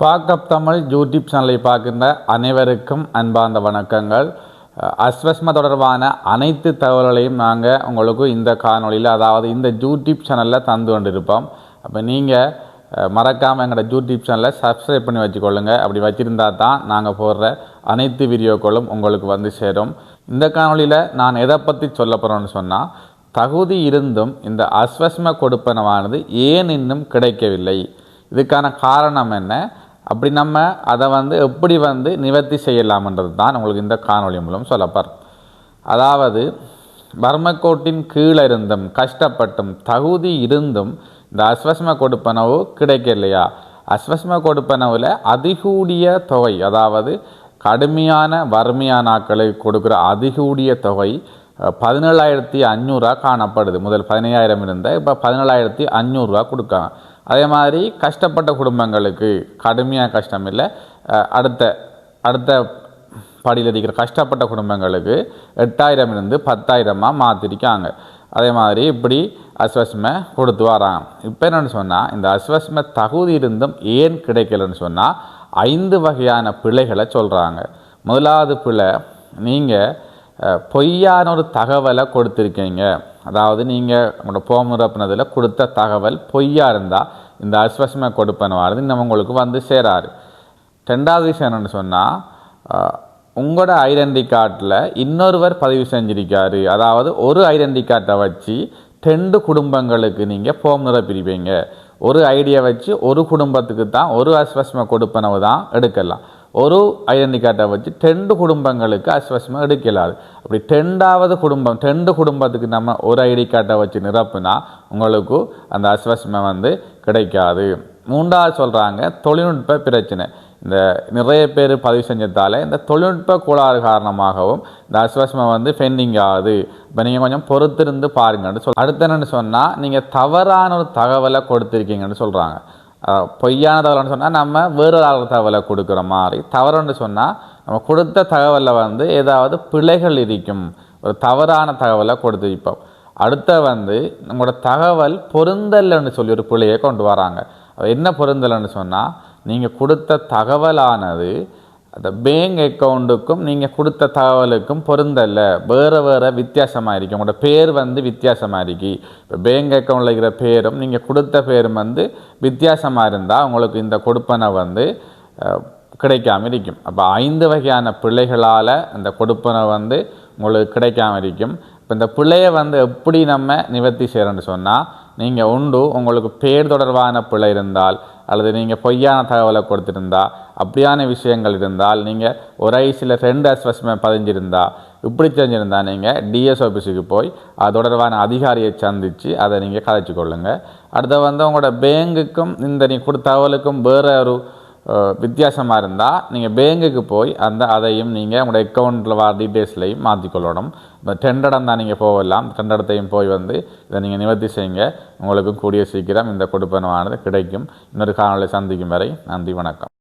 ஸ்பாக் அப் Tamil YouTube சேனலை பார்க்கின்ற அனைவருக்கும் அன்பார்ந்த வணக்கங்கள். அஸ்வஸ்ம தொடர்பான அனைத்து தகவல்களையும் நாங்கள் உங்களுக்கு இந்த காணொளியில் அதாவது இந்த யூடியூப் சேனலில் தந்து கொண்டிருப்போம். அப்போ நீங்கள் மறக்காமல் எங்களோட யூடியூப் சேனலை சப்ஸ்கிரைப் பண்ணி வச்சுக்கொள்ளுங்க. அப்படி வச்சுருந்தா தான் நாங்கள் போடுற அனைத்து வீடியோக்களும் உங்களுக்கு வந்து சேரும். இந்த காணொளியில் நான் எதை பற்றி சொல்ல போகிறோன்னு சொன்னால் தகுதி இருந்தும் இந்த அஸ்வஸ்ம கொடுப்பனவானது ஏன் இன்னும் கிடைக்கவில்லை? இதுக்கான காரணம் என்ன? அப்படி நம்ம அதை வந்து எப்படி வந்து நிவர்த்தி செய்யலாம்ன்றது தான் உங்களுக்கு இந்த காணொளி மூலம் சொல்லப்பார். அதாவது வர்மக்கோட்டின் கீழே இருந்தும் கஷ்டப்பட்டும் தகுதி இருந்தும் இந்த அஸ்வஸ்ம கொடுப்பனவு கிடைக்கலையா அஸ்வஸ்ம கொடுப்பனவில் அதிகூடிய தொகை அதாவது கடுமையான வறுமையான ஆட்களை கொடுக்குற அதிகூடிய தொகை பதினேழாயிரத்தி அஞ்சூறுரூவா காணப்படுது. முதல் பதினையாயிரம் இருந்த இப்போ பதினேழாயிரத்தி அஞ்சூறுரூவா கொடுக்காங்க அதே மாதிரி கஷ்டப்பட்ட குடும்பங்களுக்கு கடுமையாக கஷ்டம் இல்லை அடுத்த அடுத்த படியில் இருக்கிற கஷ்டப்பட்ட குடும்பங்களுக்கு எட்டாயிரம் இருந்து பத்தாயிரமாக மாற்றிருக்காங்க அதே மாதிரி இப்படி அஸ்வஸ்மை கொடுத்து வராங்க. இப்போ என்னென்னு சொன்னால் இந்த அஸ்வஸ்ம தகுதி இருந்தும் ஏன் கிடைக்கலன்னு சொன்னால் ஐந்து வகையான பிழைகளை சொல்கிறாங்க முதலாவது பிழை நீங்கள் பொய்யான ஒரு தகவலை கொடுத்துருக்கீங்க. அதாவது நீங்கள் உங்களோட போமுறப்பினதில் கொடுத்த தகவல் பொய்யாக இருந்தால் இந்த அஸ்வஸ்ம கொடுப்பனவானது இன்னும் உங்களுக்கு வந்து சேராரு ரெண்டாவது விஷயம் என்னென்னு சொன்னால் உங்களோட ஐடென்டி கார்டில் இன்னொருவர் பதிவு செஞ்சிருக்காரு. அதாவது ஒரு ஐடென்டி கார்டை வச்சு ரெண்டு குடும்பங்களுக்கு நீங்கள் ஃபோம் நிரப்பிருப்பீங்க. ஒரு ஐடியா வச்சு ஒரு குடும்பத்துக்கு தான் ஒரு அஸ்வஸ்ம கொடுப்பனவு தான் எடுக்கலாம். ஒரு ஐடென்டி கார்டை வச்சு டெண்டு குடும்பங்களுக்கு அஸ்வசமாக எடுக்கலாது அப்படி ரெண்டாவது குடும்பம் ரெண்டு குடும்பத்துக்கு நம்ம ஒரு ஐடி கார்டை வச்சு நிரப்புனா உங்களுக்கு அந்த அஸ்வசமை வந்து கிடைக்காது. மூன்றாவது சொல்கிறாங்க தொழில்நுட்ப பிரச்சனை. இந்த நிறைய பேர் பதிவு செஞ்சதாலே இந்த தொழில்நுட்ப கோளாறு காரணமாகவும் இந்த அஸ்வஸ்மை வந்து பெண்டிங் ஆகுது. இப்போ நீங்கள் கொஞ்சம் பொறுத்திருந்து பாருங்கன்னு சொல் அடுத்து என்னன்னு சொன்னால் நீங்கள் தவறான ஒரு தகவலை கொடுத்துருக்கீங்கன்னு சொல்கிறாங்க பொய்யான தகவல்னு சொன்னால் நம்ம வேறு ஆள் தகவலை கொடுக்குற மாதிரி. தவறுன்னு சொன்னால் நம்ம கொடுத்த தகவலில் வந்து ஏதாவது பிழைகள் இருக்கும் ஒரு தவறான தகவலை கொடுத்து வைப்போம். அடுத்த வந்து நம்மளோட தகவல் பொருந்தல்னு சொல்லி ஒரு பிழையை கொண்டு வராங்க. அது என்ன பொருந்தல்னு சொன்னால் நீங்கள் கொடுத்த தகவலானது அந்த பேங்க் அக்கௌண்ட்டுக்கும் நீங்கள் கொடுத்த தகவலுக்கும் பொருந்தல்ல. வேறு வேறு வித்தியாசமாக இருக்கு. உங்களோட பேர் வந்து வித்தியாசமாக இருக்கு. இப்போ பேங்க் அக்கௌண்ட்டில் இருக்கிற பேரும் நீங்கள் கொடுத்த பேரும் வந்து வித்தியாசமாக இருந்தால் உங்களுக்கு இந்த கொடுப்பனை வந்து கிடைக்காம இருக்கும். அப்போ ஐந்து வகையான பிள்ளைகளால் அந்த கொடுப்பனை வந்து உங்களுக்கு கிடைக்காம இருக்கும். இப்போ இந்த பிள்ளையை வந்து எப்படி நம்ம நிவர்த்தி செய்கிறோன்னு சொன்னால் நீங்கள் உண்டு உங்களுக்கு பேர் தொடர்பான பிள்ளை இருந்தால் அல்லது நீங்கள் பொய்யான தகவலை கொடுத்துருந்தா அப்படியான விஷயங்கள் இருந்தால் நீங்கள் ஒரு ஐசியில் ரெண்டு அஸ்வஸ்மம் பதிஞ்சிருந்தா இப்படி தெரிஞ்சிருந்தா நீங்கள் டிஎஸ் ஆஃபீஸுக்கு போய் அது தொடர்பான அதிகாரியை சந்தித்து அதை நீங்கள் கதைச்சு கொள்ளுங்கள் அடுத்து வந்து உங்களோட பேங்குக்கும் இந்த நீ கொடுத்த தகவலுக்கும் வேறு ஒரு வித்தியாசமாக இருந்தால் நீங்கள் பேங்குக்கு போய் அந்த அதையும் நீங்கள் உங்களோட அக்கௌண்ட்டில் வர டீட்டெயில்ஸ்லையும் மாற்றிக்கொள்ளணும் இப்போ டெண்டடம் தான் நீங்கள் போகலாம் டெண்டடத்தையும் போய் வந்து இதை நீங்கள் நிவர்த்தி செய்யுங்க. உங்களுக்கு கூடிய சீக்கிரம் இந்த கொடுப்பனவானது கிடைக்கும். இன்னொரு காலநிலை சந்திக்கும் வரை நன்றி வணக்கம்.